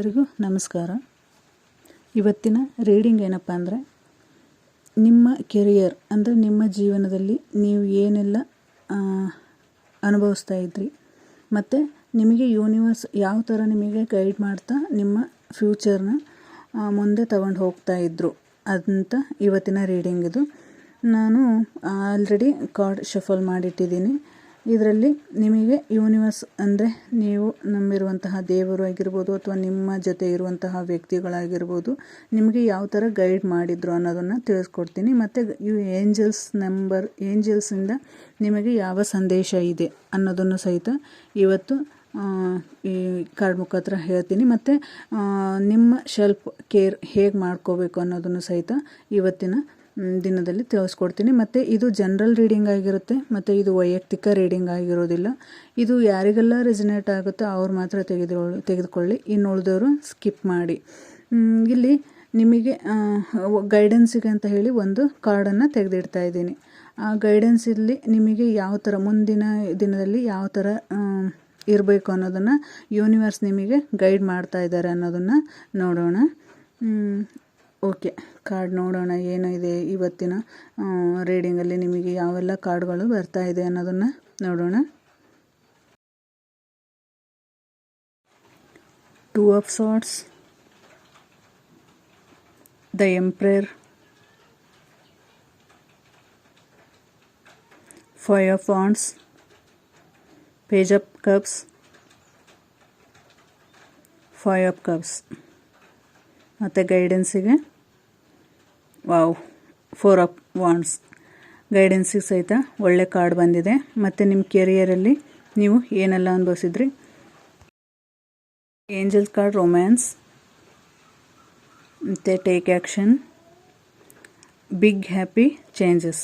ಎಲ್ಲರಿಗೂ ನಮಸ್ಕಾರ. ಇವತ್ತಿನ ರೀಡಿಂಗ್ ಏನಪ್ಪ ಅಂದರೆ, ನಿಮ್ಮ ಕೆರಿಯರ್ ಅಂದರೆ ನಿಮ್ಮ ಜೀವನದಲ್ಲಿ ನೀವು ಏನೆಲ್ಲ ಅನುಭವಿಸ್ತಾ ಇದ್ರಿ, ಮತ್ತು ನಿಮಗೆ ಯೂನಿವರ್ಸ್ ಯಾವ ಥರ ನಿಮಗೆ ಗೈಡ್ ಮಾಡ್ತಾ ನಿಮ್ಮ ಫ್ಯೂಚರ್ನ ಮುಂದೆ ತಗೊಂಡು ಹೋಗ್ತಾ ಇದ್ರು ಅಂತ ಇವತ್ತಿನ ರೀಡಿಂಗ್ ಇದು. ನಾನು ಆಲ್ರೆಡಿ ಕಾರ್ಡ್ ಶಫಲ್ ಮಾಡಿಟ್ಟಿದ್ದೀನಿ. ಇದರಲ್ಲಿ ನಿಮಗೆ ಯೂನಿವರ್ಸ್ ಅಂದರೆ ನೀವು ನಂಬಿರುವಂತಹ ದೇವರು ಆಗಿರ್ಬೋದು ಅಥವಾ ನಿಮ್ಮ ಜೊತೆ ಇರುವಂತಹ ವ್ಯಕ್ತಿಗಳಾಗಿರ್ಬೋದು ನಿಮಗೆ ಯಾವ ಥರ ಗೈಡ್ ಮಾಡಿದ್ರು ಅನ್ನೋದನ್ನು ತಿಳಿಸ್ಕೊಡ್ತೀನಿ. ಮತ್ತು ಇವು ಏಂಜಲ್ಸ್ ನಂಬರ್ ಏಂಜಲ್ಸಿಂದ ನಿಮಗೆ ಯಾವ ಸಂದೇಶ ಇದೆ ಅನ್ನೋದನ್ನು ಸಹಿತ ಇವತ್ತು ಈ ಕಾರ್ಡ್ ಮುಖಾಂತರ ಹೇಳ್ತೀನಿ. ಮತ್ತು ನಿಮ್ಮ ಶೆಲ್ಫ್ ಕೇರ್ ಹೇಗೆ ಮಾಡ್ಕೋಬೇಕು ಅನ್ನೋದನ್ನು ಸಹಿತ ಇವತ್ತಿನ ದಿನದಲ್ಲಿ ತಿಳಿಸ್ಕೊಡ್ತೀನಿ. ಮತ್ತು ಇದು ಜನರಲ್ ರೀಡಿಂಗ್ ಆಗಿರುತ್ತೆ. ಮತ್ತು ಇದು ವೈಯಕ್ತಿಕ ರೀಡಿಂಗ್ ಆಗಿರೋದಿಲ್ಲ. ಇದು ಯಾರಿಗೆಲ್ಲ ರೆಸಿನೇಟ್ ಆಗುತ್ತೋ ಅವ್ರು ಮಾತ್ರ ತೆಗೆದುಕೊಳ್ಳಿ ತೆಗೆದುಕೊಳ್ಳಿ. ಇನ್ನು ಉಳಿದವರು ಸ್ಕಿಪ್ ಮಾಡಿ ಇಲ್ಲಿ ನಿಮಗೆ ಗೈಡೆನ್ಸಿಗೆ ಅಂತ ಹೇಳಿ ಒಂದು ಕಾರ್ಡನ್ನು ತೆಗೆದಿಡ್ತಾ ಇದ್ದೀನಿ. ಆ ಗೈಡೆನ್ಸ್ ಇಲ್ಲಿ ನಿಮಗೆ ಯಾವ ಥರ ಮುಂದಿನ ದಿನದಲ್ಲಿ ಯಾವ ಥರ ಇರಬೇಕು ಅನ್ನೋದನ್ನು ಯೂನಿವರ್ಸ್ ನಿಮಗೆ ಗೈಡ್ ಮಾಡ್ತಾ ಇದ್ದಾರೆ ಅನ್ನೋದನ್ನು ನೋಡೋಣ. ಓಕೆ, ಕಾರ್ಡ್ ನೋಡೋಣ, ಏನು ಇದೆ ಇವತ್ತಿನ ರೀಡಿಂಗಲ್ಲಿ ನಿಮಗೆ ಯಾವೆಲ್ಲ ಕಾರ್ಡ್ಗಳು ಬರ್ತಾ ಇದೆ ಅನ್ನೋದನ್ನು ನೋಡೋಣ. Two of swords the empress five of wands page of cups five of cups ಮತ್ತು ಗೈಡೆನ್ಸಿಗೆ ವಾವ್ ಫೋರ್ ಆಫ್ ವಾಂಡ್ಸ್ ಗೈಡೆನ್ಸಿಗೆ ಸಹಿತ ಒಳ್ಳೆ ಕಾರ್ಡ್ ಬಂದಿದೆ. ಮತ್ತು ನಿಮ್ಮ ಕೆರಿಯರಲ್ಲಿ ನೀವು ಏನೆಲ್ಲ ಅನುಭವಿಸಿದ್ರಿ? ಏಂಜಲ್ ಕಾರ್ಡ್ ರೊಮ್ಯಾನ್ಸ್ ಮತ್ತು take action big happy changes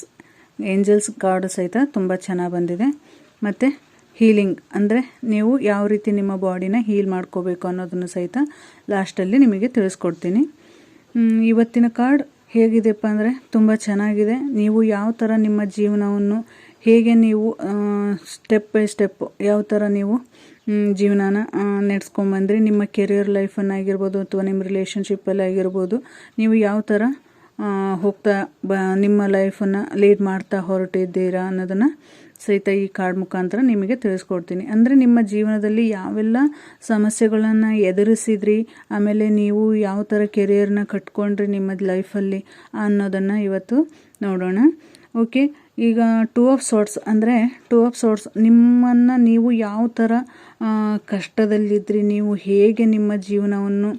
angels card ಸಹಿತ ತುಂಬ ಚೆನ್ನಾಗಿ ಬಂದಿದೆ. ಮತ್ತು ಹೀಲಿಂಗ್ ಅಂದರೆ ನೀವು ಯಾವ ರೀತಿ ನಿಮ್ಮ ಬಾಡಿನ ಹೀಲ್ ಮಾಡ್ಕೋಬೇಕು ಅನ್ನೋದನ್ನು ಸಹಿತ ಲಾಸ್ಟಲ್ಲಿ ನಿಮಗೆ ತಿಳಿಸ್ಕೊಡ್ತೀನಿ. ಇವತ್ತಿನ ಕಾರ್ಡ್ ಹೇಗಿದೆಪ್ಪ ಅಂದರೆ ತುಂಬ ಚೆನ್ನಾಗಿದೆ. ನೀವು ಯಾವ ಥರ ನಿಮ್ಮ ಜೀವನವನ್ನು, ಹೇಗೆ ನೀವು ಸ್ಟೆಪ್ ಬೈ ಸ್ಟೆಪ್ ಯಾವ ಥರ ನೀವು ಜೀವನಾನ ನಡೆಸ್ಕೊಂಬಂದ್ರಿ ನಿಮ್ಮ ಕೆರಿಯರ್ ಲೈಫನ್ನು ಆಗಿರ್ಬೋದು ಅಥವಾ ನಿಮ್ಮ ರಿಲೇಷನ್ಶಿಪ್ಪಲ್ಲಿ ಆಗಿರ್ಬೋದು. ನೀವು ಯಾವ ಥರ ಹೋಗ್ತಾ ಬ, ನಿಮ್ಮ ಲೈಫನ್ನು ಲೀಡ್ ಮಾಡ್ತಾ ಹೊರಟಿದ್ದೀರಾ ಅನ್ನೋದನ್ನು ಸಹಿತ ಈ ಕಾರ್ಡ್ ಮುಖಾಂತರ ನಿಮಗೆ ತಿಳಿಸ್ಕೊಡ್ತೀನಿ. ಅಂದರೆ ನಿಮ್ಮ ಜೀವನದಲ್ಲಿ ಯಾವೆಲ್ಲ ಸಮಸ್ಯೆಗಳನ್ನು ಎದುರಿಸಿದ್ರಿ, ಆಮೇಲೆ ನೀವು ಯಾವ ಥರ ಕೆರಿಯರ್ನ ಕಟ್ಕೊಂಡ್ರಿ ನಿಮ್ಮ ಲೈಫಲ್ಲಿ ಅನ್ನೋದನ್ನು ಇವತ್ತು ನೋಡೋಣ. ಓಕೆ ಈಗ ಟೂ ಆಫ್ ಸಾರ್ಟ್ಸ್ ಅಂದರೆ ಟೂ ಆಫ್ ಸಾರ್ಟ್ಸ್ ನಿಮ್ಮನ್ನು ನೀವು ಯಾವ ಥರ ಕಷ್ಟದಲ್ಲಿದ್ರಿ, ನೀವು ಹೇಗೆ ನಿಮ್ಮ ಜೀವನವನ್ನು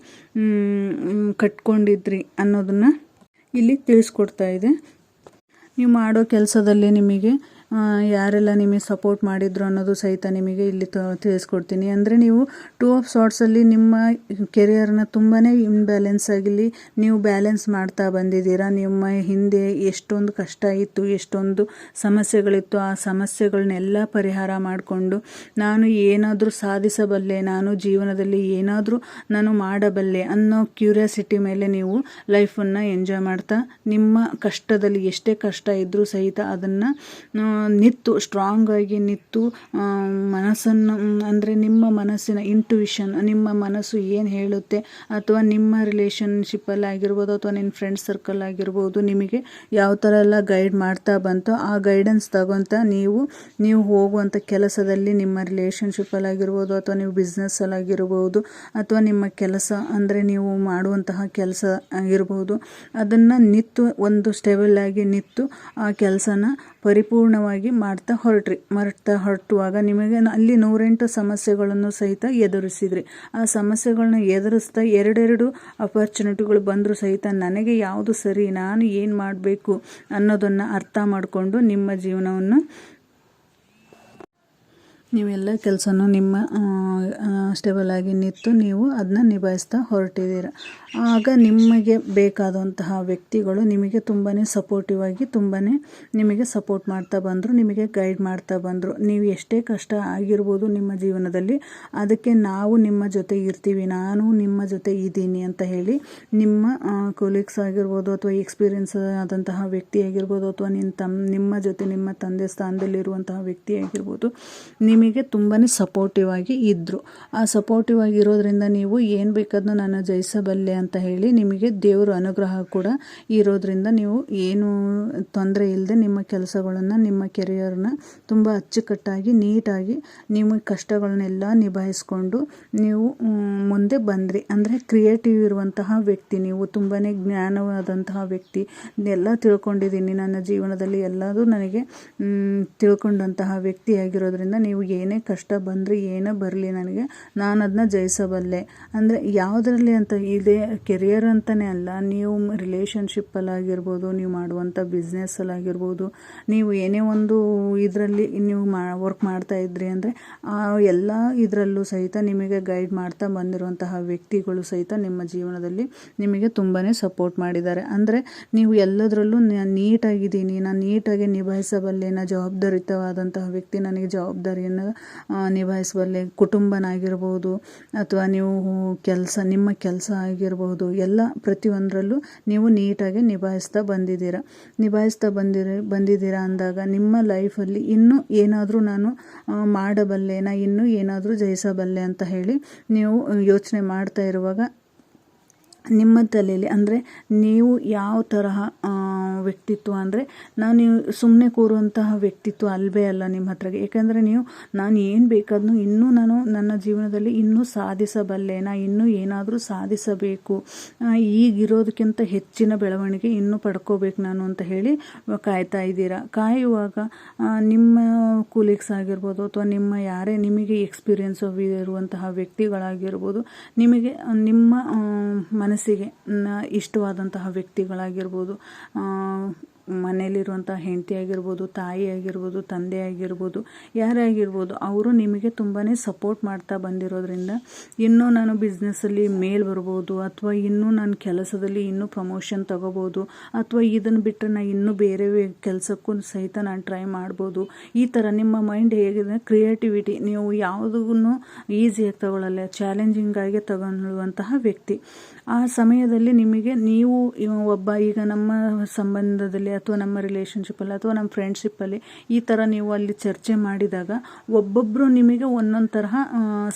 ಕಟ್ಕೊಂಡಿದ್ರಿ ಅನ್ನೋದನ್ನು ಇಲ್ಲಿ ತಿಳಿಸ್ಕೊಡ್ತಾ ಇದೆ. ನೀವು ಮಾಡೋ ಕೆಲಸದಲ್ಲಿ ನಿಮಗೆ ಯಾರೆಲ್ಲ ನಿಮಗೆ ಸಪೋರ್ಟ್ ಮಾಡಿದ್ರು ಅನ್ನೋದು ಸಹಿತ ನಿಮಗೆ ಇಲ್ಲಿ ತಿಳಿಸ್ಕೊಡ್ತೀನಿ. ಅಂದರೆ ನೀವು ಟೂ ಆಫ್ ಶಾರ್ಟ್ಸಲ್ಲಿ ನಿಮ್ಮ ಕೆರಿಯರ್ನ ತುಂಬಾ ಇನ್ಬ್ಯಾಲೆನ್ಸ್ ಆಗಿಲ್ಲಿ ನೀವು ಬ್ಯಾಲೆನ್ಸ್ ಮಾಡ್ತಾ ಬಂದಿದ್ದೀರಾ. ನಿಮ್ಮ ಹಿಂದೆ ಎಷ್ಟೊಂದು ಕಷ್ಟ ಇತ್ತು, ಎಷ್ಟೊಂದು ಸಮಸ್ಯೆಗಳಿತ್ತು, ಆ ಸಮಸ್ಯೆಗಳನ್ನೆಲ್ಲ ಪರಿಹಾರ ಮಾಡಿಕೊಂಡು ನಾನು ಏನಾದರೂ ಸಾಧಿಸಬಲ್ಲೆ, ನಾನು ಜೀವನದಲ್ಲಿ ಏನಾದರೂ ನಾನು ಮಾಡಬಲ್ಲೆ ಅನ್ನೋ ಕ್ಯೂರಿಯಾಸಿಟಿ ಮೇಲೆ ನೀವು ಲೈಫನ್ನು ಎಂಜಾಯ್ ಮಾಡ್ತಾ ನಿಮ್ಮ ಕಷ್ಟದಲ್ಲಿ ಎಷ್ಟೇ ಕಷ್ಟ ಇದ್ದರೂ ಸಹಿತ ಅದನ್ನು ನಿತ್ತು ಸ್ಟ್ರಾಂಗ್ ಆಗಿ ನಿತ್ತು ಮನಸ್ಸನ್ನು, ಅಂದರೆ ನಿಮ್ಮ ಮನಸ್ಸಿನ ಇಂಟ್ಯೂಷನ್ ನಿಮ್ಮ ಮನಸ್ಸು ಏನು ಹೇಳುತ್ತೆ, ಅಥವಾ ನಿಮ್ಮ ರಿಲೇಷನ್ಶಿಪ್ಪಲ್ಲಿ ಆಗಿರ್ಬೋದು, ಅಥವಾ ನಿಮ್ಮ ಫ್ರೆಂಡ್ ಸರ್ಕಲ್ ಆಗಿರ್ಬೋದು, ನಿಮಗೆ ಯಾವ ಥರ ಎಲ್ಲ ಗೈಡ್ ಮಾಡ್ತಾ ಬಂತೋ, ಆ ಗೈಡೆನ್ಸ್ ತಗೊಂತ ನೀವು ನೀವು ಹೋಗುವಂಥ ಕೆಲಸದಲ್ಲಿ ನಿಮ್ಮ ರಿಲೇಷನ್ಶಿಪ್ಪಲ್ಲಿ ಆಗಿರ್ಬೋದು, ಅಥವಾ ನೀವು ಬಿಸ್ನೆಸ್ಸಲ್ಲಿ ಆಗಿರ್ಬೋದು, ಅಥವಾ ನಿಮ್ಮ ಕೆಲಸ, ಅಂದರೆ ನೀವು ಮಾಡುವಂತಹ ಕೆಲಸ ಆಗಿರ್ಬೋದು, ಅದನ್ನು ನಿತ್ತು ಒಂದು ಸ್ಟೇಬಲ್ ಆಗಿ ನಿತ್ತು ಆ ಕೆಲಸನ ಪರಿಪೂರ್ಣವಾಗಿ ಮಾಡ್ತಾ ಹೊರಟ್ರಿ. ಮಾಡ್ತಾ ಹೊರಟುವಾಗ ನಿಮಗೆ ಅಲ್ಲಿ ನೂರೆಂಟು ಸಮಸ್ಯೆಗಳನ್ನು ಸಹಿತ ಎದುರಿಸಿದ್ರಿ. ಆ ಸಮಸ್ಯೆಗಳನ್ನ ಎದುರಿಸ್ತಾ ಎರಡೆರಡು ಅಪರ್ಚುನಿಟಿಗಳು ಬಂದರೂ ಸಹಿತ ನನಗೆ ಯಾವುದು ಸರಿ, ನಾನು ಏನು ಮಾಡಬೇಕು ಅನ್ನೋದನ್ನು ಅರ್ಥ ಮಾಡಿಕೊಂಡು ನಿಮ್ಮ ಜೀವನವನ್ನು ನೀವೆಲ್ಲ ಕೆಲಸನೂ ನಿಮ್ಮ ಸ್ಟೇಬಲ್ ಆಗಿ ನಿಂತು ನೀವು ಅದನ್ನ ನಿಭಾಯಿಸ್ತಾ ಹೊರಟಿದ್ದೀರ. ಆಗ ನಿಮಗೆ ಬೇಕಾದಂತಹ ವ್ಯಕ್ತಿಗಳು ನಿಮಗೆ ತುಂಬಾ ಸಪೋರ್ಟಿವ್ ಆಗಿ ತುಂಬಾ ನಿಮಗೆ ಸಪೋರ್ಟ್ ಮಾಡ್ತಾ ಬಂದರು, ನಿಮಗೆ ಗೈಡ್ ಮಾಡ್ತಾ ಬಂದರು. ನೀವು ಎಷ್ಟೇ ಕಷ್ಟ ಆಗಿರ್ಬೋದು ನಿಮ್ಮ ಜೀವನದಲ್ಲಿ, ಅದಕ್ಕೆ ನಾವು ನಿಮ್ಮ ಜೊತೆ ಇರ್ತೀವಿ, ನಾನು ನಿಮ್ಮ ಜೊತೆ ಇದ್ದೀನಿ ಅಂತ ಹೇಳಿ ನಿಮ್ಮ ಕೊಲೀಗ್ಸ್ ಆಗಿರ್ಬೋದು ಅಥವಾ ಎಕ್ಸ್ಪೀರಿಯನ್ಸ್ ಆದಂತಹ ವ್ಯಕ್ತಿ ಆಗಿರ್ಬೋದು ಅಥವಾ ನಿಮ್ಮ ತಮ್ಮ ನಿಮ್ಮ ಜೊತೆ ನಿಮ್ಮ ತಂದೆ ಸ್ಥಾನದಲ್ಲಿರುವಂತಹ ವ್ಯಕ್ತಿ ಆಗಿರ್ಬೋದು ನಿಮಗೆ ತುಂಬಾ ಸಪೋರ್ಟಿವ್ ಆಗಿ ಇದ್ದರು ಆ ಸಪೋರ್ಟಿವ್ ಆಗಿ ಇರೋದ್ರಿಂದ ನೀವು ಏನು ಬೇಕಾದ್ರೂ ನಾನು ಜಯಿಸಬಲ್ಲೆ ಅಂತ ಹೇಳಿ ನಿಮಗೆ ದೇವರ ಅನುಗ್ರಹ ಕೂಡ ಇರೋದ್ರಿಂದ ನೀವು ಏನು ತೊಂದರೆ ಇಲ್ಲದೆ ನಿಮ್ಮ ಕೆಲಸಗಳನ್ನು, ನಿಮ್ಮ ಕೆರಿಯರ್ನ ತುಂಬ ಅಚ್ಚುಕಟ್ಟಾಗಿ, ನೀಟಾಗಿ ನಿಮ್ಮ ಕಷ್ಟಗಳನ್ನೆಲ್ಲ ನಿಭಾಯಿಸ್ಕೊಂಡು ನೀವು ಮುಂದೆ ಬಂದ್ರಿ. ಅಂದರೆ ಕ್ರಿಯೇಟಿವ್ ಇರುವಂತಹ ವ್ಯಕ್ತಿ, ನೀವು ತುಂಬಾ ಜ್ಞಾನವಾದಂತಹ ವ್ಯಕ್ತಿ. ಎಲ್ಲ ತಿಳ್ಕೊಂಡಿದ್ದೀನಿ. ನನ್ನ ಜೀವನದಲ್ಲಿ ಎಲ್ಲದೂ ನನಗೆ ತಿಳ್ಕೊಂಡಂತಹ ವ್ಯಕ್ತಿಯಾಗಿರೋದ್ರಿಂದ ನೀವು ಏನೇ ಕಷ್ಟ ಬಂದರೆ ಏನೇ ಬರಲಿ ನನಗೆ ನಾನು ಅದನ್ನ ಜಯಿಸಬಲ್ಲೆ. ಅಂದರೆ ಯಾವುದರಲ್ಲಿ ಅಂತ, ಇದೆ ಕೆರಿಯರ್ ಅಂತಲೇ ಅಲ್ಲ, ನೀವು ರಿಲೇಷನ್ಶಿಪ್ಪಲ್ಲಾಗಿರ್ಬೋದು ನೀವು ಮಾಡುವಂಥ ಬಿಸ್ನೆಸ್ಸಲ್ಲಾಗಿರ್ಬೋದು ನೀವು ಏನೇ ಒಂದು ಇದರಲ್ಲಿ ನೀವು ಮಾ ವರ್ಕ್ ಮಾಡ್ತಾ ಇದ್ರಿ ಅಂದರೆ, ಆ ಎಲ್ಲ ಇದರಲ್ಲೂ ಸಹಿತ ನಿಮಗೆ ಗೈಡ್ ಮಾಡ್ತಾ ಬಂದಿರುವಂತಹ ವ್ಯಕ್ತಿಗಳು ಸಹಿತ ನಿಮ್ಮ ಜೀವನದಲ್ಲಿ ನಿಮಗೆ ತುಂಬಾ ಸಪೋರ್ಟ್ ಮಾಡಿದ್ದಾರೆ. ಅಂದರೆ ನೀವು ಎಲ್ಲದರಲ್ಲೂ ನೀಟಾಗಿದ್ದೀನಿ, ನಾನು ನೀಟಾಗಿ ನಿಭಾಯಿಸಬಲ್ಲೆ ನಾನು ಜವಾಬ್ದಾರಿತವಾದಂತಹ ವ್ಯಕ್ತಿ, ನನಗೆ ಜವಾಬ್ದಾರಿಯನ್ನು ಆ, ನಿಭಾಯಿಸುವಲ್ಲಿ ಕುಟುಂಬನಾಗಿರ್ಬೋದು ಅಥವಾ ನೀವು ಕೆಲಸ ನಿಮ್ಮ ಕೆಲಸ ಆಗಿರ್ಬೋದು ಎಲ್ಲ ಪ್ರತಿಯೊಂದರಲ್ಲೂ ನೀವು ನೀಟಾಗಿ ನಿಭಾಯಿಸ್ತಾ ಬಂದಿದ್ದೀರ. ನಿಭಾಯಿಸ್ತಾ ಬಂದಿರ ಬಂದಿದ್ದೀರಾ ಅಂದಾಗ ನಿಮ್ಮ ಲೈಫಲ್ಲಿ ಇನ್ನೂ ಏನಾದರೂ ನಾನು ಮಾಡಬಲ್ಲೆ ನಾ ಇನ್ನೂ ಏನಾದರೂ ಜಯಿಸಬಲ್ಲೆ ಅಂತ ಹೇಳಿ ನೀವು ಯೋಚನೆ ಮಾಡ್ತಾ ಇರುವಾಗ ನಿಮ್ಮ ತಲೆಯಲ್ಲಿ ಅಂದರೆ ನೀವು ಯಾವ ತರಹ ವ್ಯಕ್ತಿತ್ವ ಅಂದರೆ ನಾನು ನೀವು ಸುಮ್ಮನೆ ಕೂರುವಂತಹ ವ್ಯಕ್ತಿತ್ವ ಅಲ್ವೇ ಅಲ್ಲ ನಿಮ್ಮ ಹತ್ರಗೆ. ಯಾಕಂದರೆ ನೀವು, ನಾನು ಏನು ಬೇಕಾದ್ರೂ ಇನ್ನೂ ನಾನು ನನ್ನ ಜೀವನದಲ್ಲಿ ಇನ್ನೂ ಸಾಧಿಸಬಲ್ಲೆ, ನಾ ಇನ್ನೂ ಏನಾದರೂ ಸಾಧಿಸಬೇಕು ಈಗಿರೋದಕ್ಕಿಂತ ಹೆಚ್ಚಿನ ಬೆಳವಣಿಗೆ ಇನ್ನೂ ಪಡ್ಕೋಬೇಕು ನಾನು ಅಂತ ಹೇಳಿ ಕಾಯ್ತಾ ಇದ್ದೀರಾ. ಕಾಯುವಾಗ ನಿಮ್ಮ ಕೂಲಿಗ್ಸ್ ಆಗಿರ್ಬೋದು ಅಥವಾ ನಿಮ್ಮ ಯಾರೇ ನಿಮಗೆ ಎಕ್ಸ್ಪೀರಿಯನ್ಸ್ ಇರುವಂತಹ ವ್ಯಕ್ತಿಗಳಾಗಿರ್ಬೋದು, ನಿಮಗೆ, ನಿಮ್ಮ ಮನಸ್ಸಿಗೆ ಇಷ್ಟವಾದಂತಹ ವ್ಯಕ್ತಿಗಳಾಗಿರ್ಬೋದು ಆ, ಮನೆಯಲ್ಲಿರುವಂತಹ ಹೆಂಡತಿ ಆಗಿರ್ಬೋದು ತಾಯಿ ಆಗಿರ್ಬೋದು ತಂದೆ ಆಗಿರ್ಬೋದು ಯಾರೇ ಆಗಿರ್ಬೋದು ಅವರು ನಿಮಗೆ ತುಂಬಾ ಸಪೋರ್ಟ್ ಮಾಡ್ತಾ ಬಂದಿರೋದ್ರಿಂದ ಇನ್ನೂ ನಾನು ಬಿಸ್ನೆಸ್ಸಲ್ಲಿ ಮೇಲ್ ಬರ್ಬೋದು ಅಥವಾ ಇನ್ನೂ ನಾನು ಕೆಲಸದಲ್ಲಿ ಇನ್ನೂ ಪ್ರಮೋಷನ್ ತಗೋಬೋದು ಅಥವಾ ಇದನ್ನು ಬಿಟ್ಟರೆ ನಾನು ಇನ್ನೂ ಬೇರೆ ಕೆಲಸಕ್ಕೂ ಸಹಿತ ನಾನು ಟ್ರೈ ಮಾಡ್ಬೋದು ಈ ಥರ ನಿಮ್ಮ ಮೈಂಡ್ ಹೇಗಿದೆ ಕ್ರಿಯೇಟಿವಿಟಿ ನೀವು ಯಾವುದನ್ನು ಈಸಿಯಾಗಿ ತಗೊಳ್ಳಲ್ಲ ಚಾಲೆಂಜಿಂಗ್ ಆಗಿ ತಗೊಳ್ಳುವಂತಹ ವ್ಯಕ್ತಿ. ಆ ಸಮಯದಲ್ಲಿ ನಿಮಗೆ ನೀವು ಒಬ್ಬ ಈಗ ನಮ್ಮ ಸಂಬಂಧದಲ್ಲಿ ಅಥವಾ ನಮ್ಮ ರಿಲೇಷನ್ಶಿಪ್ಪಲ್ಲಿ ಅಥವಾ ನಮ್ಮ ಫ್ರೆಂಡ್ಶಿಪ್ಪಲ್ಲಿ ಈ ಥರ ನೀವು ಅಲ್ಲಿ ಚರ್ಚೆ ಮಾಡಿದಾಗ ಒಬ್ಬೊಬ್ಬರು ನಿಮಗೆ ಒಂದೊಂದು ತರಹ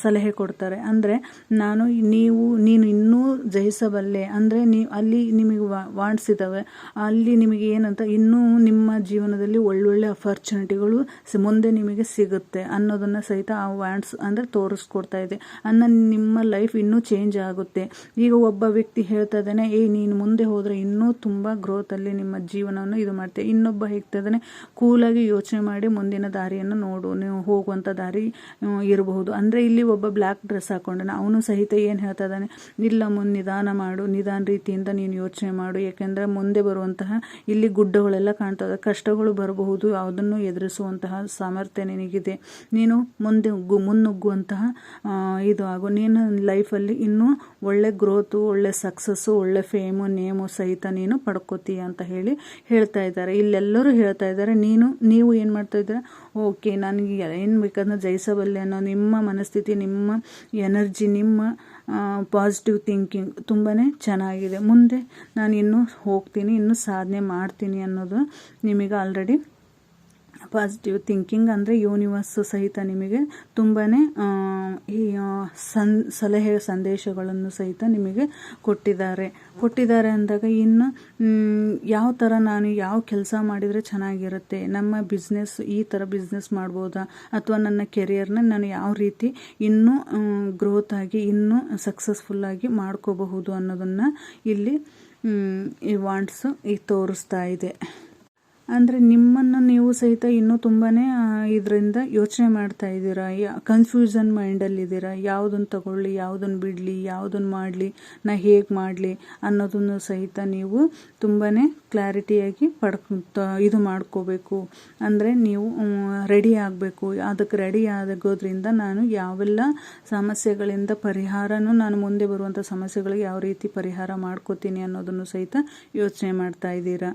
ಸಲಹೆ ಕೊಡ್ತಾರೆ. ಅಂದರೆ ನಾನು ನೀವು, ನೀನು ಇನ್ನೂ ಜಯಿಸಬಲ್ಲೆ. ಅಂದರೆ ನೀವು ಅಲ್ಲಿ ನಿಮಗೆ ಇದ್ದಾವೆ ಅಲ್ಲಿ ನಿಮಗೆ ಏನಂತ ಇನ್ನೂ ನಿಮ್ಮ ಜೀವನದಲ್ಲಿ ಒಳ್ಳೊಳ್ಳೆ ಅಪರ್ಚುನಿಟಿಗಳು ಮುಂದೆ ನಿಮಗೆ ಸಿಗುತ್ತೆ ಅನ್ನೋದನ್ನು ಸಹಿತ ಆ ವಾಂಡ್ಸ್ ಅಂದರೆ ತೋರಿಸ್ಕೊಡ್ತಾ ಇದೆ. ಅನ್ನ ನಿಮ್ಮ ಲೈಫ್ ಇನ್ನೂ ಚೇಂಜ್ ಆಗುತ್ತೆ. ಈಗ ಒಬ್ಬ ವ್ಯಕ್ತಿ ಹೇಳ್ತಾ ಇದ್ದಾನೆ, ಏ, ನೀನು ಮುಂದೆ ಹೋದರೆ ಇನ್ನೂ ತುಂಬ ಗ್ರೋತಲ್ಲಿ ನಿಮ್ಮ ಜೀವನವನ್ನು ಇದು ಮಾಡ್ತೆ ಇನ್ನೊಬ್ಬ ಹೇಳ್ತಾ ಇದ್ದಾನೆ, ಕೂಲಾಗಿ ಯೋಚನೆ ಮಾಡಿ ಮುಂದಿನ ದಾರಿಯನ್ನು ನೋಡು, ನೀವು ಹೋಗುವಂಥ ದಾರಿ ಇರಬಹುದು. ಅಂದರೆ ಇಲ್ಲಿ ಒಬ್ಬ ಬ್ಲ್ಯಾಕ್ ಡ್ರೆಸ್ ಹಾಕೊಂಡಾನೆ, ಅವನು ಸಹಿತ ಏನು ಹೇಳ್ತಾ ಇದ್ದಾನೆ, ಇಲ್ಲ ಮುಂದೆ ನಿಧಾನ ಮಾಡು, ನಿಧಾನ ರೀತಿಯಿಂದ ನೀನು ಯೋಚನೆ ಮಾಡು ಯಾಕೆಂದರೆ ಮುಂದೆ ಬರುವಂತಹ ಇಲ್ಲಿ ಗುಡ್ಡಗಳೆಲ್ಲ ಕಾಣ್ತದೆ ಕಷ್ಟಗಳು ಬರಬಹುದು, ಯಾವುದನ್ನು ಎದುರಿಸುವಂತಹ ಸಾಮರ್ಥ್ಯ ನಿನಗಿದೆ. ನೀನು ಮುಂದೆ ಮುನ್ನುಗ್ಗುವಂತಹ ಇದು ಆಗು, ನೀನು ಲೈಫಲ್ಲಿ ಇನ್ನೂ ಒಳ್ಳೆ ಗ್ರೋತು ಒಳ್ಳೆ ಸಕ್ಸಸ್ಸು ಒಳ್ಳೆ ಫೇಮು ನೇಮು ಸಹಿತ ನೀನು ಪಡ್ಕೋತೀಯ ಅಂತ ಹೇಳಿ ಹೇಳ್ತಾ ಇದ್ದಾರೆ. ಇಲ್ಲೆಲ್ಲರೂ ಹೇಳ್ತಾ ಇದ್ದಾರೆ, ನೀನು, ನೀವು ಏನು ಮಾಡ್ತಾ ಇದ್ದೀರಾ? ಓಕೆ ನನಗೆ ಏನು ಬೇಕಂದ್ರೆ ಜಯಿಸಬಲ್ಲೆ ಅನ್ನೋ ನಿಮ್ಮ ಮನಸ್ಥಿತಿ, ನಿಮ್ಮ ಎನರ್ಜಿ ನಿಮ್ಮ ಪಾಸಿಟಿವ್ ಥಿಂಕಿಂಗ್ ತುಂಬಾ ಚೆನ್ನಾಗಿದೆ. ಮುಂದೆ ನಾನು ಇನ್ನೂ ಹೋಗ್ತೀನಿ, ಇನ್ನೂ ಸಾಧನೆ ಮಾಡ್ತೀನಿ ಅನ್ನೋದು ನಿಮಗೆ ಆಲ್ರೆಡಿ ಪಾಸಿಟಿವ್ ಥಿಂಕಿಂಗ್ ಅಂದರೆ ಯೂನಿವರ್ಸ್ ಸಹಿತ ನಿಮಗೆ ತುಂಬಾ ಈ ಸನ್ ಸಲಹೆ ಸಂದೇಶಗಳನ್ನು ಸಹಿತ ನಿಮಗೆ ಕೊಟ್ಟಿದ್ದಾರೆ. ಕೊಟ್ಟಿದ್ದಾರೆ ಅಂದಾಗ ಇನ್ನು ಯಾವ ಥರ ನಾನು ಯಾವ ಕೆಲಸ ಮಾಡಿದರೆ ಚೆನ್ನಾಗಿರುತ್ತೆ, ನಮ್ಮ ಬಿಸ್ನೆಸ್ ಈ ಥರ ಬಿಸ್ನೆಸ್ ಮಾಡ್ಬೋದಾ, ಅಥವಾ ನನ್ನ ಕೆರಿಯರ್ನ ನಾನು ಯಾವ ರೀತಿ ಇನ್ನೂ ಗ್ರೋತ್ ಆಗಿ ಇನ್ನೂ ಸಕ್ಸಸ್ಫುಲ್ಲಾಗಿ ಮಾಡ್ಕೋಬಹುದು ಅನ್ನೋದನ್ನು ಇಲ್ಲಿ ಈ ವಾಂಟ್ಸು ಈ ತೋರಿಸ್ತಾ ಇದೆ. ಅಂದರೆ ನಿಮ್ಮನ್ನು ನೀವು ಸಹಿತ ಇನ್ನೂ ತುಂಬಾ ಇದರಿಂದ ಯೋಚನೆ ಮಾಡ್ತಾ ಇದ್ದೀರಾ? ಕನ್ಫ್ಯೂಷನ್ ಮೈಂಡಲ್ಲಿದ್ದೀರಾ ಯಾವುದನ್ನು ತಗೊಳ್ಳಿ ಯಾವುದನ್ನು ಬಿಡಲಿ ಯಾವುದನ್ನು ಮಾಡಲಿ, ನಾ ಹೇಗೆ ಮಾಡಲಿ ಅನ್ನೋದನ್ನು ಸಹಿತ ನೀವು ತುಂಬಾ ಕ್ಲಾರಿಟಿಯಾಗಿ ಪಡ್ಕ ತ- ಇದು ಮಾಡ್ಕೋಬೇಕು. ಅಂದರೆ ನೀವು ರೆಡಿ ಆಗಬೇಕು. ಅದಕ್ಕೆ ರೆಡಿ ಆಗೋದ್ರಿಂದ ನಾನು ಯಾವೆಲ್ಲ ಸಮಸ್ಯೆಗಳಿಂದ ಪರಿಹಾರನೂ ನಾನು ಮುಂದೆ ಬರುವಂಥ ಸಮಸ್ಯೆಗಳಿಗೆ ಯಾವ ರೀತಿ ಪರಿಹಾರ ಮಾಡ್ಕೋತೀನಿ ಅನ್ನೋದನ್ನು ಸಹಿತ ಯೋಚನೆ ಮಾಡ್ತಾ ಇದ್ದೀರಾ?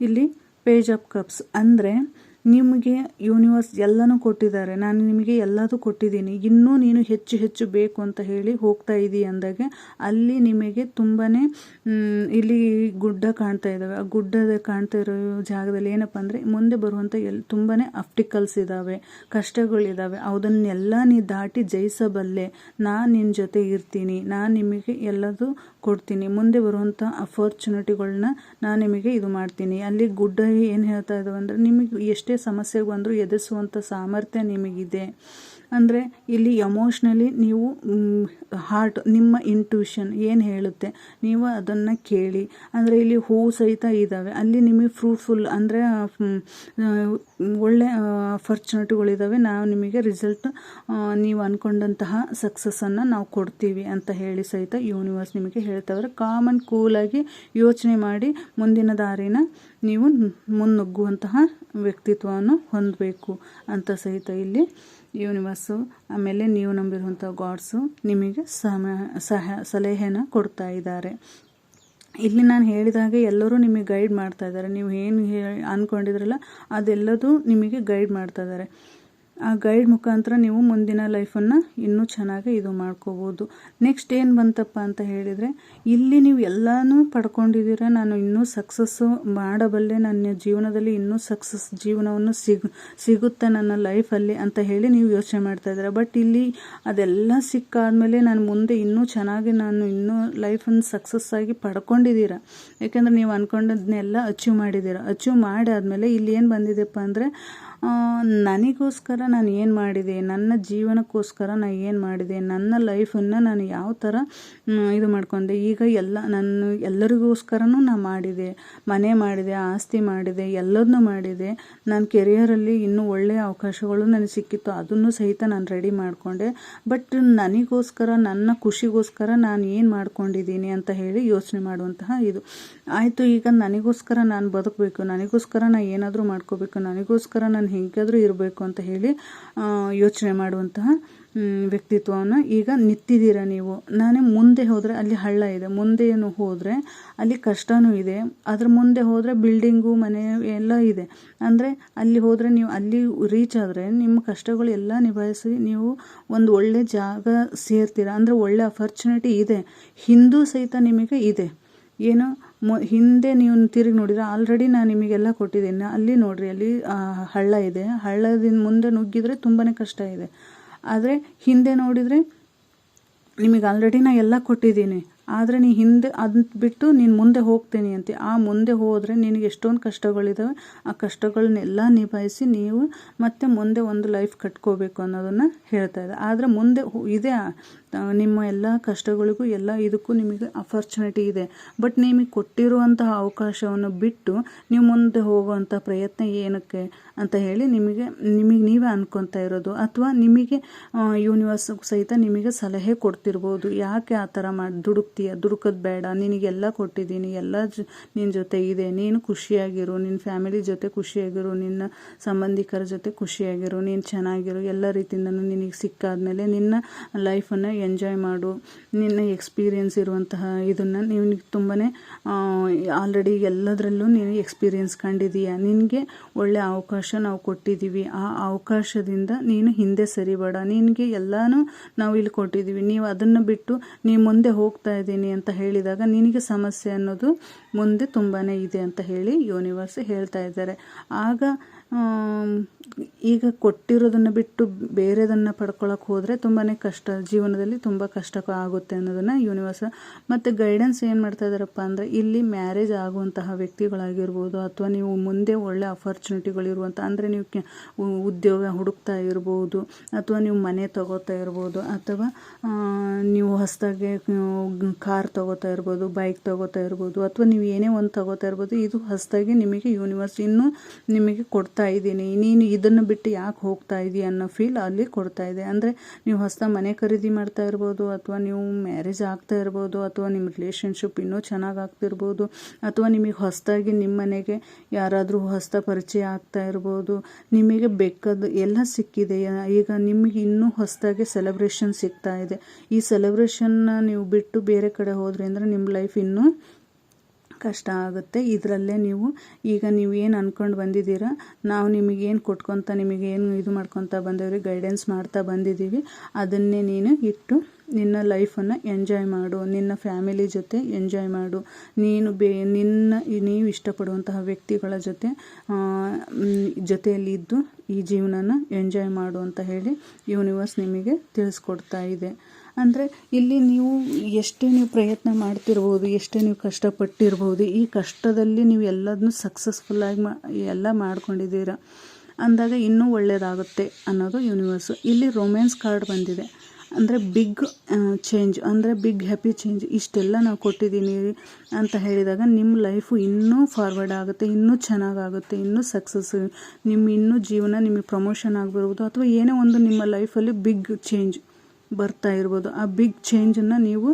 ಇಲ್ಲಿ ಪೇಜ್ ಆಫ್ ಕಪ್ಸ್ ಅಂದರೆ ನಿಮಗೆ ಯೂನಿವರ್ಸ್ ಎಲ್ಲನೂ ಕೊಟ್ಟಿದ್ದಾರೆ. ನಾನು ನಿಮಗೆ ಎಲ್ಲದೂ ಕೊಟ್ಟಿದ್ದೀನಿ. ಇನ್ನೂ ನೀನು ಹೆಚ್ಚು ಹೆಚ್ಚು ಬೇಕು ಅಂತ ಹೇಳಿ ಹೋಗ್ತಾ ಇದ್ದೀಯ ಅಂದಾಗೆ ಅಲ್ಲಿ ನಿಮಗೆ ತುಂಬಾ ಇಲ್ಲಿ ಗುಡ್ಡ ಕಾಣ್ತಾ ಇದ್ದಾವೆ ಆ ಗುಡ್ಡದ ಕಾಣ್ತಾ ಇರೋ ಜಾಗದಲ್ಲಿ ಏನಪ್ಪ ಅಂದರೆ ಮುಂದೆ ಬರುವಂಥ ಎಲ್ ತುಂಬಾ ಅಫ್ಟಿಕಲ್ಸ್ ಇದ್ದಾವೆ ಕಷ್ಟಗಳಿದ್ದಾವೆ ಅದನ್ನೆಲ್ಲ ನೀ ದಾಟಿ ಜಯಿಸಬಲ್ಲೆ. ನಾನು ನಿನ್ನ ಜೊತೆ ಇರ್ತೀನಿ. ನಾನು ನಿಮಗೆ ಎಲ್ಲದೂ ಕೊಡ್ತೀನಿ. ಮುಂದೆ ಬರುವಂಥ ಅಪರ್ಚುನಿಟಿಗಳನ್ನ ನಾನು ನಿಮಗೆ ಇದು ಮಾಡ್ತೀನಿ. ಅಲ್ಲಿ ಗುಡ್ಡ ಏನು ಹೇಳ್ತಾ ಇದ್ದಾವೆ ಅಂದರೆ ನಿಮಗೆ ಎಷ್ಟೇ ಸಮಸ್ಯೆ ಬಂದರೂ ಎದುರಿಸುವಂಥ ಸಾಮರ್ಥ್ಯ ನಿಮಗಿದೆ. ಅಂದರೆ ಇಲ್ಲಿ ಎಮೋಷ್ನಲಿ ನೀವು ಹಾರ್ಟ್ ನಿಮ್ಮ ಇಂಟ್ಯೂಷನ್ ಏನು ಹೇಳುತ್ತೆ, ನೀವು ಅದನ್ನು ಕೇಳಿ. ಅಂದರೆ ಇಲ್ಲಿ ಹೂವು ಸಹಿತ ಇದ್ದಾವೆ ಅಲ್ಲಿ ನಿಮಗೆ ಫ್ರೂಟ್ಫುಲ್ ಅಂದರೆ ಒಳ್ಳೆ ಅಪರ್ಚುನಿಟಿಗಳಿದ್ದಾವೆ ನಾವು ನಿಮಗೆ ರಿಸಲ್ಟ್ ನೀವು ಅಂದ್ಕೊಂಡಂತಹ ಸಕ್ಸಸ್ಸನ್ನು ನಾವು ಕೊಡ್ತೀವಿ ಅಂತ ಹೇಳಿ ಸಹಿತ ಯೂನಿವರ್ಸ್ ನಿಮಗೆ ಹೇಳ್ತಾವ್ರೆ. ಕಾಮನ್ ಕೂಲಾಗಿ ಯೋಚನೆ ಮಾಡಿ ಮುಂದಿನ ದಾರಿನ ನೀವು ಮುನ್ನುಗ್ಗುವಂತಹ ವ್ಯಕ್ತಿತ್ವವನ್ನು ಹೊಂದಬೇಕು ಅಂತ ಸಹಿತ ಇಲ್ಲಿ ಯೂನಿವರ್ಸು, ಆಮೇಲೆ ನೀವು ನಂಬಿರುವಂಥ ಗಾಡ್ಸು ನಿಮಗೆ ಸಮ, ಸಹ, ಸಲಹೆನ ಕೊಡ್ತಾ ಇದ್ದಾರೆ. ಇಲ್ಲಿ ನಾನು ಹೇಳಿದಾಗೆ ಎಲ್ಲರೂ ನಿಮಗೆ ಗೈಡ್ ಮಾಡ್ತಾ ಇದ್ದಾರೆ. ನೀವು ಏನು ಹೇ ಅಂದ್ಕೊಂಡಿದ್ರಲ್ಲ ಅದೆಲ್ಲದೂ ನಿಮಗೆ ಗೈಡ್ ಮಾಡ್ತಾ ಇದ್ದಾರೆ. ಆ ಗೈಡ್ ಮುಖಾಂತರ ನೀವು ಮುಂದಿನ ಲೈಫನ್ನು ಇನ್ನೂ ಚೆನ್ನಾಗಿ ಇದು ಮಾಡ್ಕೋಬೋದು. ನೆಕ್ಸ್ಟ್ ಏನು ಬಂತಪ್ಪ ಅಂತ ಹೇಳಿದರೆ, ಇಲ್ಲಿ ನೀವು ಎಲ್ಲನೂ ಪಡ್ಕೊಂಡಿದ್ದೀರ, ನಾನು ಇನ್ನೂ ಸಕ್ಸಸ್ಸು ಮಾಡಬಲ್ಲೆ, ನನ್ನ ಜೀವನದಲ್ಲಿ ಇನ್ನೂ ಸಕ್ಸಸ್ ಜೀವನವನ್ನು ಸಿಗು, ಸಿಗುತ್ತೆ ನನ್ನ ಲೈಫಲ್ಲಿ ಅಂತ ಹೇಳಿ ನೀವು ಯೋಚನೆ ಮಾಡ್ತಾ ಇದ್ದೀರ. ಬಟ್ ಇಲ್ಲಿ ಅದೆಲ್ಲ ಸಿಕ್ಕಾದಮೇಲೆ ನಾನು ಮುಂದೆ ಇನ್ನೂ ಚೆನ್ನಾಗಿ ನಾನು ಇನ್ನೂ ಲೈಫನ್ನು ಸಕ್ಸಸ್ ಆಗಿ ಪಡ್ಕೊಂಡಿದ್ದೀರ. ಯಾಕೆಂದರೆ ನೀವು ಅಂದ್ಕೊಂಡದನ್ನೆಲ್ಲ ಅಚೀವ್ ಮಾಡಿದ್ದೀರ. ಅಚೀವ್ ಮಾಡಾದಮೇಲೆ ಇಲ್ಲಿ ಏನು ಬಂದಿದೆಪ್ಪ ಅಂದರೆ ನನಗೋಸ್ಕರ ನಾನು ಏನು ಮಾಡಿದೆ? ನನ್ನ ಜೀವನಕ್ಕೋಸ್ಕರ ನಾನು ಏನು ಮಾಡಿದೆ? ನನ್ನ ಲೈಫನ್ನು ನಾನು ಯಾವ ಥರ ಇದು ಮಾಡ್ಕೊಂಡೆ? ಈಗ ಎಲ್ಲ, ನಾನು ಎಲ್ಲರಿಗೋಸ್ಕರನೂ ನಾನು ಮಾಡಿದೆ. ಮನೆ ಮಾಡಿದೆ, ಆಸ್ತಿ ಮಾಡಿದೆ ಎಲ್ಲದನ್ನು ಮಾಡಿದೆ. ನಾನು ಕೆರಿಯರಲ್ಲಿ ಇನ್ನೂ ಒಳ್ಳೆಯ ಅವಕಾಶಗಳು ನನಗೆ ಸಿಕ್ಕಿತ್ತು. ಅದನ್ನು ಸಹಿತ ನಾನು ರೆಡಿ ಮಾಡಿಕೊಂಡೆ. ಬಟ್ ನನಗೋಸ್ಕರ, ನನ್ನ ಖುಷಿಗೋಸ್ಕರ ನಾನು ಏನು ಮಾಡ್ಕೊಂಡಿದ್ದೀನಿ ಅಂತ ಹೇಳಿ ಯೋಚನೆ ಮಾಡುವಂತಹ ಇದು. ಆಯಿತು, ಈಗ ನನಗೋಸ್ಕರ ನಾನು ಬದುಕಬೇಕು. ನನಗೋಸ್ಕರ ನಾನು ಏನಾದರೂ ಮಾಡ್ಕೋಬೇಕು. ನನಗೋಸ್ಕರ ನಾನು ಹೇಗಾದರೂ ಇರಬೇಕು ಅಂತ ಹೇಳಿ ಯೋಚನೆ ಮಾಡುವಂತಹ ವ್ಯಕ್ತಿತ್ವವನ್ನು ಈಗ ನಿಂತಿದ್ದೀರ ನೀವು? ನಾನೇ ಮುಂದೆ ಹೋದರೆ ಅಲ್ಲಿ ಹಳ್ಳ ಇದೆ ಮುಂದೆ ಏನು ಹೋದರೆ ಅಲ್ಲಿ ಕಷ್ಟವೂ ಇದೆ, ಅದ್ರ ಮುಂದೆ ಹೋದರೆ ಬಿಲ್ಡಿಂಗು, ಮನೆ ಎಲ್ಲ ಇದೆ. ಅಂದರೆ ಅಲ್ಲಿ ಹೋದರೆ ನೀವು, ಅಲ್ಲಿ ರೀಚ್ ಆದರೆ ನಿಮ್ಮ ಕಷ್ಟಗಳು ಎಲ್ಲ ನಿಭಾಯಿಸಿ ನೀವು ಒಂದು ಒಳ್ಳೆ ಜಾಗ ಸೇರ್ತೀರ? ಅಂದರೆ ಒಳ್ಳೆ ಅಪರ್ಚುನಿಟಿ ಇದೆ, ಹಿಂದೂ ಸಹಿತ ನಿಮಗೆ ಇದೆ. ಏನು ಮ ಹಿಂದೆ ನೀವು ತಿರುಗಿ ನೋಡಿದರೆ ಆಲ್ರೆಡಿ ನಾನು ನಿಮಗೆಲ್ಲ ಕೊಟ್ಟಿದ್ದೀನಿ. ಅಲ್ಲಿ ನೋಡಿರಿ, ಅಲ್ಲಿ ಹಳ್ಳ ಇದೆ. ಹಳ್ಳದಿಂದ ಮುಂದೆ ನುಗ್ಗಿದರೆ ತುಂಬಾ ಕಷ್ಟ ಇದೆ. ಆದರೆ ಹಿಂದೆ ನೋಡಿದರೆ ನಿಮಗೆ ಆಲ್ರೆಡಿ ನಾನು ಎಲ್ಲ ಕೊಟ್ಟಿದ್ದೀನಿ. ಆದರೆ ನೀ ಹಿಂದೆ ಅದನ್ನ ಬಿಟ್ಟು ನೀನು ಮುಂದೆ ಹೋಗ್ತೀನಿ ಅಂತ. ಆ ಮುಂದೆ ಹೋದರೆ ನಿನಗೆ ಎಷ್ಟೊಂದು ಕಷ್ಟಗಳಿದ್ದಾವೆ ಆ ಕಷ್ಟಗಳನ್ನೆಲ್ಲ ನಿಭಾಯಿಸಿ ನೀವು ಮತ್ತೆ ಮುಂದೆ ಒಂದು ಲೈಫ್ ಕಟ್ಕೋಬೇಕು ಅನ್ನೋದನ್ನು ಹೇಳ್ತಾ ಇದೆ ಆದರೆ ಮುಂದೆ ಇದೆ. ನಿಮ್ಮ ಎಲ್ಲ ಕಷ್ಟಗಳಿಗೂ ಎಲ್ಲ ಇದಕ್ಕೂ ನಿಮಗೆ ಅಪರ್ಚುನಿಟಿ ಇದೆ. ಬಟ್ ನಿಮಗೆ ಕೊಟ್ಟಿರುವಂತಹ ಅವಕಾಶವನ್ನು ಬಿಟ್ಟು ನೀವು ಮುಂದೆ ಹೋಗುವಂಥ ಪ್ರಯತ್ನ ಏನಕ್ಕೆ ಅಂತ ಹೇಳಿ ನಿಮಗೆ ನಿಮಗೆ ನೀವೇ ಅನ್ಕೊತಾ ಇರೋದು. ಅಥವಾ ನಿಮಗೆ ಯೂನಿವರ್ಸ್ ಸಹಿತ ನಿಮಗೆ ಸಲಹೆ ಕೊಡ್ತಿರ್ಬೋದು. ಯಾಕೆ ಆ ಥರ ಮಾಡಿ ದುಡುಕ್ತೀಯ ದುಡ್ಕೋದು ಬೇಡ. ನಿನಗೆಲ್ಲ ಕೊಟ್ಟಿದ್ದೀನಿ. ಎಲ್ಲ ಜ ನಿನ್ನ ಜೊತೆ ಇದೆ. ನೀನು ಖುಷಿಯಾಗಿರು. ನಿನ್ನ ಫ್ಯಾಮಿಲಿ ಜೊತೆ ಖುಷಿಯಾಗಿರು. ನಿನ್ನ ಸಂಬಂಧಿಕರ ಜೊತೆ ಖುಷಿಯಾಗಿರು. ನೀನು ಚೆನ್ನಾಗಿರು. ಎಲ್ಲ ರೀತಿಯಿಂದನೂ ನಿನಗೆ ಸಿಕ್ಕಾದ್ಮೇಲೆ ನಿನ್ನ ಲೈಫನ್ನು ಎಂಜಾಯ್ ಮಾಡು. ನಿನ್ನ ಎಕ್ಸ್ಪೀರಿಯೆನ್ಸ್ ಇರುವಂತಹ ಇದನ್ನು ನಿನಗೆ ತುಂಬಾ ಆಲ್ರೆಡಿ ಎಲ್ಲದರಲ್ಲೂ ನೀನು ಎಕ್ಸ್ಪೀರಿಯೆನ್ಸ್ ಕಂಡಿದೀಯ. ನಿನಗೆ ಒಳ್ಳೆ ಅವಕಾಶ ನಾವು ಕೊಟ್ಟಿದ್ದೀವಿ ಆ ಅವಕಾಶದಿಂದ ನೀನು ಹಿಂದೆ ಸರಿಬೇಡ. ನಿನಗೆ ಎಲ್ಲನೂ ನಾವು ಇಲ್ಲಿ ಕೊಟ್ಟಿದ್ದೀವಿ ನೀವು ಅದನ್ನು ಬಿಟ್ಟು ನೀವು ಮುಂದೆ ಹೋಗ್ತಾ ಇದ್ದೀನಿ ಅಂತ ಹೇಳಿದಾಗ ನಿನಗೆ ಸಮಸ್ಯೆ ಅನ್ನೋದು ಮುಂದೆ ತುಂಬಾ ಇದೆ ಅಂತ ಹೇಳಿ ಯೂನಿವರ್ಸ್ ಹೇಳ್ತಾ ಇದ್ದಾರೆ. ಆಗ ಈಗ ಕೊಟ್ಟಿರೋದನ್ನು ಬಿಟ್ಟು ಬೇರೆದನ್ನು ಪಡ್ಕೊಳಕ್ಕೆ ಹೋದರೆ ತುಂಬಾ ಕಷ್ಟ. ಜೀವನದಲ್ಲಿ ತುಂಬ ಕಷ್ಟ ಆಗುತ್ತೆ ಅನ್ನೋದನ್ನು ಯೂನಿವರ್ಸ್ ಮತ್ತು ಗೈಡೆನ್ಸ್ ಏನು ಮಾಡ್ತಾ ಇದ್ದಾರಪ್ಪ ಅಂದರೆ ಇಲ್ಲಿ ಮ್ಯಾರೇಜ್ ಆಗುವಂತಹ ವ್ಯಕ್ತಿಗಳಾಗಿರ್ಬೋದು ಅಥವಾ ನೀವು ಮುಂದೆ ಒಳ್ಳೆ ಅಪರ್ಚುನಿಟಿಗಳಿರುವಂಥ ಅಂದರೆ ನೀವು ಉದ್ಯೋಗ ಹುಡುಕ್ತಾ ಇರ್ಬೋದು ಅಥವಾ ನೀವು ಮನೆ ತಗೋತಾ ಇರ್ಬೋದು ಅಥವಾ ನೀವು ಹೊಸದಾಗಿ ಕಾರ್ ತಗೋತಾ ಇರ್ಬೋದು ಬೈಕ್ ತಗೋತಾ ಇರ್ಬೋದು ಅಥವಾ ನೀವು ಏನೇ ಒಂದು ತಗೋತಾ ಇರ್ಬೋದು ಇದು ಹೊಸದಾಗಿ ನಿಮಗೆ ಯೂನಿವರ್ಸ್ ಇನ್ನೂ ನಿಮಗೆ ಕೊಡ್ತಾ ಇದ್ದೀನಿ. ನೀನು ಇದನ್ನು ಬಿಟ್ಟು ಯಾಕೆ ಹೋಗ್ತಾ ಇದೀಯ ಅನ್ನೋ ಫೀಲ್ ಅಲ್ಲಿ ಕೊಡ್ತಾ ಇದೆ. ಅಂದರೆ ನೀವು ಹೊಸ ಮನೆ ಖರೀದಿ ಮಾಡ್ತಾ ಇರ್ಬೋದು, ಅಥವಾ ನೀವು ಮ್ಯಾರೇಜ್ ಆಗ್ತಾ ಇರ್ಬೋದು, ಅಥವಾ ನಿಮ್ಮ ರಿಲೇಷನ್ಶಿಪ್ ಇನ್ನೂ ಚೆನ್ನಾಗಿ ಆಗ್ತಿರ್ಬೋದು, ಅಥವಾ ನಿಮಗೆ ಹೊಸದಾಗಿ ನಿಮ್ಮ ಮನೆಗೆ ಯಾರಾದರೂ ಹೊಸ ಪರಿಚಯ ಆಗ್ತಾ ಇರ್ಬೋದು, ನಿಮಗೆ ಬೇಕಾದ ಎಲ್ಲ ಸಿಕ್ಕಿದೆ. ಈಗ ನಿಮಗೆ ಇನ್ನೂ ಹೊಸದಾಗಿ ಸೆಲೆಬ್ರೇಷನ್ ಸಿಗ್ತಾ ಇದೆ. ಈ ಸೆಲೆಬ್ರೇಷನ್ನ ನೀವು ಬಿಟ್ಟು ಬೇರೆ ಕಡೆ ಹೋದ್ರಿ ಅಂದರೆ ನಿಮ್ಮ ಲೈಫ್ ಇನ್ನೂ ಕಷ್ಟ ಆಗುತ್ತೆ. ಇದರಲ್ಲೇ ನೀವು ಈಗ ನೀವು ಏನು ಅಂದ್ಕೊಂಡು ಬಂದಿದ್ದೀರಾ? ನಾವು ನಿಮಗೇನು ಕೊಟ್ಕೊತ, ನಿಮಗೆ ಏನು ಇದು ಮಾಡ್ಕೊತ ಬಂದೇವ್ರಿ ಗೈಡೆನ್ಸ್ ಮಾಡ್ತಾ ಬಂದಿದ್ದೀವಿ. ಅದನ್ನೇ ನೀನು ಇಟ್ಟು ನಿನ್ನ ಲೈಫನ್ನು ಎಂಜಾಯ್ ಮಾಡು. ನಿನ್ನ ಫ್ಯಾಮಿಲಿ ಜೊತೆ ಎಂಜಾಯ್ ಮಾಡು. ನೀನು ಬೇ, ನಿನ್ನ, ನೀವು ಇಷ್ಟಪಡುವಂತಹ ವ್ಯಕ್ತಿಗಳ ಜೊತೆ ಜೊತೆಯಲ್ಲಿದ್ದು ಈ ಜೀವನನ ಎಂಜಾಯ್ ಮಾಡು ಅಂತ ಹೇಳಿ ಯೂನಿವರ್ಸ್ ನಿಮಗೆ ತಿಳಿಸ್ಕೊಡ್ತಾ ಇದೆ. ಅಂದರೆ ಇಲ್ಲಿ ನೀವು ಎಷ್ಟೇ ನೀವು ಪ್ರಯತ್ನ ಮಾಡ್ತಿರ್ಬೋದು, ಎಷ್ಟೇ ನೀವು ಕಷ್ಟಪಟ್ಟಿರ್ಬೋದು, ಈ ಕಷ್ಟದಲ್ಲಿ ನೀವು ಎಲ್ಲದನ್ನೂ ಸಕ್ಸಸ್ಫುಲ್ಲಾಗಿ ಮಾ, ಎಲ್ಲ ಮಾಡ್ಕೊಂಡಿದ್ದೀರ, ಅಂದಾಗ ಇನ್ನೂ ಒಳ್ಳೆಯದಾಗುತ್ತೆ ಅನ್ನೋದು ಯೂನಿವರ್ಸು ಇಲ್ಲಿ ರೊಮ್ಯಾನ್ಸ್ ಕಾರ್ಡ್ ಬಂದಿದೆ. ಅಂದರೆ ಬಿಗ್ ಚೇಂಜ್ ಅಂದರೆ ಬಿಗ್ ಹ್ಯಾಪಿ ಚೇಂಜ್ ಇಷ್ಟೆಲ್ಲ ನಾವು ಕೊಟ್ಟಿದ್ದೀನಿ ಅಂತ ಹೇಳಿದಾಗ ನಿಮ್ಮ ಲೈಫು ಇನ್ನೂ ಫಾರ್ವರ್ಡ್ ಆಗುತ್ತೆ, ಇನ್ನೂ ಚೆನ್ನಾಗಾಗುತ್ತೆ, ಇನ್ನೂ ಸಕ್ಸಸ್ ನಿಮ್ಮ ಇನ್ನೂ ಜೀವನ ನಿಮಗೆ ಪ್ರಮೋಷನ್ ಆಗಿಬಿಡ್ಬೋದು, ಅಥವಾ ಏನೇ ಒಂದು ನಿಮ್ಮ ಲೈಫಲ್ಲಿ ಬಿಗ್ ಚೇಂಜ್ ಬರ್ತಾ ಇರ್ಬೋದು. ಆ ಬಿಗ್ ಚೇಂಜನ್ನು ನೀವು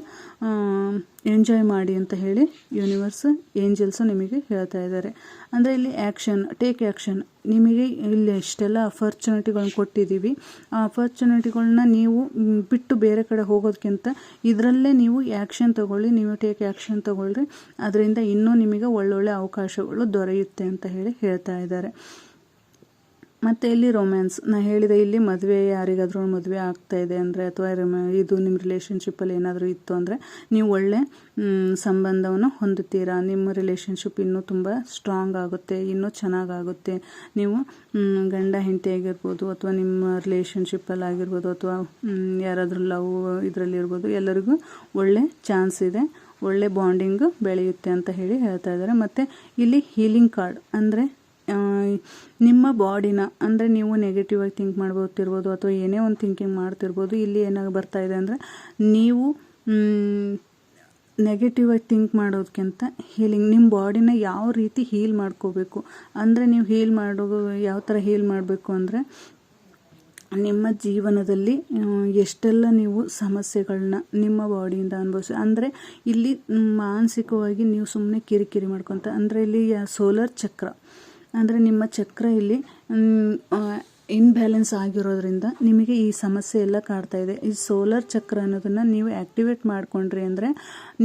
ಎಂಜಾಯ್ ಮಾಡಿ ಅಂತ ಹೇಳಿ ಯೂನಿವರ್ಸ್ ಏಂಜಲ್ಸು ನಿಮಗೆ ಹೇಳ್ತಾ ಇದ್ದಾರೆ. ಅಂದರೆ ಇಲ್ಲಿ ಆ್ಯಕ್ಷನ್ ಟೇಕ್ ಆ್ಯಕ್ಷನ್ ನಿಮಗೆ ಇಲ್ಲಿ ಎಷ್ಟೆಲ್ಲ ಅಪರ್ಚುನಿಟಿಗಳನ್ನ ಕೊಟ್ಟಿದ್ದೀವಿ. ಆ ಅಪರ್ಚುನಿಟಿಗಳನ್ನ ನೀವು ಬಿಟ್ಟು ಬೇರೆ ಕಡೆ ಹೋಗೋದಕ್ಕಿಂತ ಇದರಲ್ಲೇ ನೀವು ಆ್ಯಕ್ಷನ್ ತಗೊಳ್ಳಿ, ನೀವು ಟೇಕ್ ಆ್ಯಕ್ಷನ್ ತಗೊಳ್ಳಿ ಅದರಿಂದ ಇನ್ನೂ ನಿಮಗೆ ಒಳ್ಳೊಳ್ಳೆ ಅವಕಾಶಗಳು ದೊರೆಯುತ್ತೆ ಅಂತ ಹೇಳಿ ಹೇಳ್ತಾ ಇದ್ದಾರೆ. ಮತ್ತು ಇಲ್ಲಿ ರೊಮ್ಯಾನ್ಸ್ ನಾ ಹೇಳಿದೆ ಇಲ್ಲಿ ಮದುವೆ ಯಾರಿಗಾದ್ರೂ ಮದುವೆ ಆಗ್ತಾ ಇದೆ ಅಂದರೆ ಅಥವಾ ಇದು ನಿಮ್ಮ ರಿಲೇಷನ್ಶಿಪ್ಪಲ್ಲಿ ಏನಾದರೂ ಇತ್ತು ಅಂದರೆ ನೀವು ಒಳ್ಳೆ ಸಂಬಂಧವನ್ನು ಹೊಂದುತ್ತೀರಾ. ನಿಮ್ಮ ರಿಲೇಷನ್ಶಿಪ್ ಇನ್ನೂ ತುಂಬ ಸ್ಟ್ರಾಂಗ್ ಆಗುತ್ತೆ, ಇನ್ನೂ ಚೆನ್ನಾಗಾಗುತ್ತೆ. ನೀವು ಗಂಡ ಹೆಂಡತಿ ಆಗಿರ್ಬೋದು ಅಥವಾ ನಿಮ್ಮ ರಿಲೇಷನ್ಶಿಪ್ಪಲ್ಲಿ ಆಗಿರ್ಬೋದು ಅಥವಾ ಯಾರಾದರೂ ಲವ್ ಇದರಲ್ಲಿರ್ಬೋದು ಎಲ್ಲರಿಗೂ ಒಳ್ಳೆ ಚಾನ್ಸ್ ಇದೆ, ಒಳ್ಳೆ ಬಾಂಡಿಂಗ್ ಬೆಳೆಯುತ್ತೆ ಅಂತ ಹೇಳಿ ಹೇಳ್ತಾ ಇದ್ದಾರೆ. ಮತ್ತು ಇಲ್ಲಿ ಹೀಲಿಂಗ್ ಕಾರ್ಡ್ ಅಂದರೆ ನಿಮ್ಮ ಬಾಡಿನ, ಅಂದರೆ ನೀವು ನೆಗೆಟಿವ್ ಆಗಿ ಥಿಂಕ್ ಮಾಡ್ಬೋತಿರ್ಬೋದು ಅಥವಾ ಏನೇ ಒಂದು ಥಿಂಕಿಂಗ್ ಮಾಡ್ತಿರ್ಬೋದು, ಇಲ್ಲಿ ಏನಾಗಿ ಬರ್ತಾ ಇದೆ ಅಂದರೆ ನೀವು ನೆಗೆಟಿವ್ ಆಗಿ ಥಿಂಕ್ ಮಾಡೋದಕ್ಕಿಂತ ಹೀಲಿಂಗ್ ನಿಮ್ಮ ಬಾಡಿನ ಯಾವ ರೀತಿ ಹೀಲ್ ಮಾಡ್ಕೋಬೇಕು, ಅಂದರೆ ನೀವು ಹೀಲ್ ಮಾಡೋ, ಯಾವ ಥರ ಹೀಲ್ ಮಾಡಬೇಕು ಅಂದರೆ ನಿಮ್ಮ ಜೀವನದಲ್ಲಿ ಎಷ್ಟೆಲ್ಲ ನೀವು ಸಮಸ್ಯೆಗಳನ್ನ ನಿಮ್ಮ ಬಾಡಿಯಿಂದ ಅನುಭವಿಸಿ, ಅಂದರೆ ಇಲ್ಲಿ ಮಾನಸಿಕವಾಗಿ ನೀವು ಸುಮ್ಮನೆ ಕಿರಿಕಿರಿ ಮಾಡ್ಕೊತ, ಅಂದರೆ ಇಲ್ಲಿ ಸೋಲಾರ್ ಚಕ್ರ ಅಂದರೆ ನಿಮ್ಮ ಚಕ್ರ ಇಲ್ಲಿ ಇನ್ಬ್ಯಾಲೆನ್ಸ್ ಆಗಿರೋದ್ರಿಂದ ನಿಮಗೆ ಈ ಸಮಸ್ಯೆ ಎಲ್ಲ ಕಾಡ್ತಾ ಇದೆ. ಈ ಸೋಲಾರ್ ಚಕ್ರ ಅನ್ನೋದನ್ನು ನೀವು ಆ್ಯಕ್ಟಿವೇಟ್ ಮಾಡಿಕೊಂಡ್ರಿ ಅಂದರೆ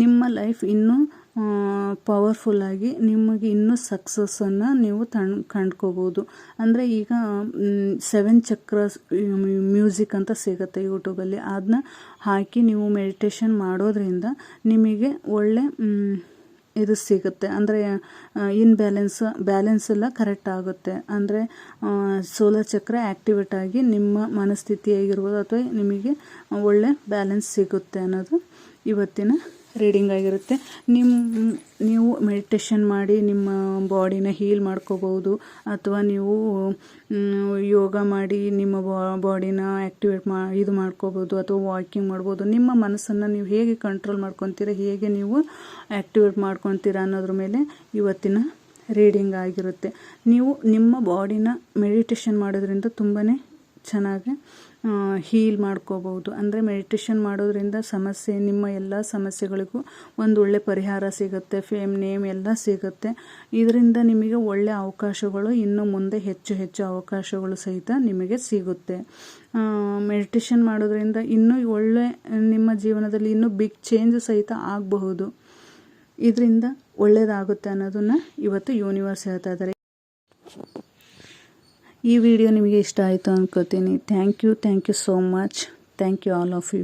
ನಿಮ್ಮ ಲೈಫ್ ಇನ್ನೂ ಪವರ್ಫುಲ್ಲಾಗಿ ನಿಮಗೆ ಇನ್ನೂ ಸಕ್ಸಸ್ಸನ್ನು ನೀವು ತಣ್, ಕಂಡ್ಕೋಬೋದು. ಅಂದರೆ ಈಗ ಸೆವೆನ್ ಚಕ್ರ ಮ್ಯೂಸಿಕ್ ಅಂತ ಸಿಗುತ್ತೆ ಯೂಟ್ಯೂಬಲ್ಲಿ ಅದನ್ನ ಹಾಕಿ ನೀವು ಮೆಡಿಟೇಷನ್ ಮಾಡೋದ್ರಿಂದ ನಿಮಗೆ ಒಳ್ಳೆ ಇದು ಸಿಗುತ್ತೆ. ಅಂದರೆ ಇನ್ ಬ್ಯಾಲೆನ್ಸ್ ಬ್ಯಾಲೆನ್ಸ್ ಎಲ್ಲ ಕರೆಕ್ಟ್ ಆಗುತ್ತೆ. ಅಂದರೆ ಸೋಲಾರ್ ಚಕ್ರ ಆ್ಯಕ್ಟಿವೇಟ್ ಆಗಿ ನಿಮ್ಮ ಮನಸ್ಥಿತಿಯಾಗಿರ್ಬೋದು, ಅಥವಾ ನಿಮಗೆ ಒಳ್ಳೆ ಬ್ಯಾಲೆನ್ಸ್ ಸಿಗುತ್ತೆ ಅನ್ನೋದು ಇವತ್ತಿನ ರೀಡಿಂಗ್ ಆಗಿರುತ್ತೆ. ನಿಮ್ಮ ನೀವು ಮೆಡಿಟೇಷನ್ ಮಾಡಿ ನಿಮ್ಮ ಬಾಡಿನ ಹೀಲ್ ಮಾಡ್ಕೋಬೋದು ಅಥವಾ ನೀವು ಯೋಗ ಮಾಡಿ ನಿಮ್ಮ ಬಾಡಿನ ಆ್ಯಕ್ಟಿವೇಟ್ ಮಾ, ಇದು ಮಾಡ್ಕೋಬೋದು ಅಥವಾ ವಾಕಿಂಗ್ ಮಾಡ್ಬೋದು. ನಿಮ್ಮ ಮನಸ್ಸನ್ನು ನೀವು ಹೇಗೆ ಕಂಟ್ರೋಲ್ ಮಾಡ್ಕೊತೀರ, ಹೇಗೆ ನೀವು ಆ್ಯಕ್ಟಿವೇಟ್ ಮಾಡ್ಕೊತೀರ ಅನ್ನೋದ್ರ ಮೇಲೆ ಇವತ್ತಿನ ರೀಡಿಂಗ್ ಆಗಿರುತ್ತೆ. ನೀವು ನಿಮ್ಮ ಬಾಡಿನ ಮೆಡಿಟೇಷನ್ ಮಾಡೋದ್ರಿಂದ ತುಂಬಾ ಚೆನ್ನಾಗಿ ಹೀಲ್ ಮಾಡ್ಕೋಬಹುದು. ಅಂದರೆ ಮೆಡಿಟೇಷನ್ ಮಾಡೋದ್ರಿಂದ ಸಮಸ್ಯೆ, ನಿಮ್ಮ ಎಲ್ಲ ಸಮಸ್ಯೆಗಳಿಗೂ ಒಂದು ಒಳ್ಳೆ ಪರಿಹಾರ ಸಿಗುತ್ತೆ ಫೇಮ್ ನೇಮ್ ಎಲ್ಲ ಸಿಗುತ್ತೆ. ಇದರಿಂದ ನಿಮಗೆ ಒಳ್ಳೆ ಅವಕಾಶಗಳು, ಇನ್ನು ಮುಂದೆ ಹೆಚ್ಚು ಹೆಚ್ಚು ಅವಕಾಶಗಳು ಸಹಿತ ನಿಮಗೆ ಸಿಗುತ್ತೆ. ಮೆಡಿಟೇಷನ್ ಮಾಡೋದ್ರಿಂದ ಇನ್ನೂ ಒಳ್ಳೆ, ನಿಮ್ಮ ಜೀವನದಲ್ಲಿ ಇನ್ನೂ ಬಿಗ್ ಚೇಂಜ್ ಸಹಿತ ಆಗಬಹುದು. ಇದರಿಂದ ಒಳ್ಳೆಯದಾಗುತ್ತೆ ಅನ್ನೋದನ್ನು ಇವತ್ತು ಯೂನಿವರ್ಸ್ ಹೇಳ್ತಾ ಇದ್ದಾರೆ. ಈ ವಿಡಿಯೋ ನಿಮಗೆ ಇಷ್ಟ ಆಯಿತು ಅನ್ಕೋತೀನಿ. Thank you thank you so much thank you all of you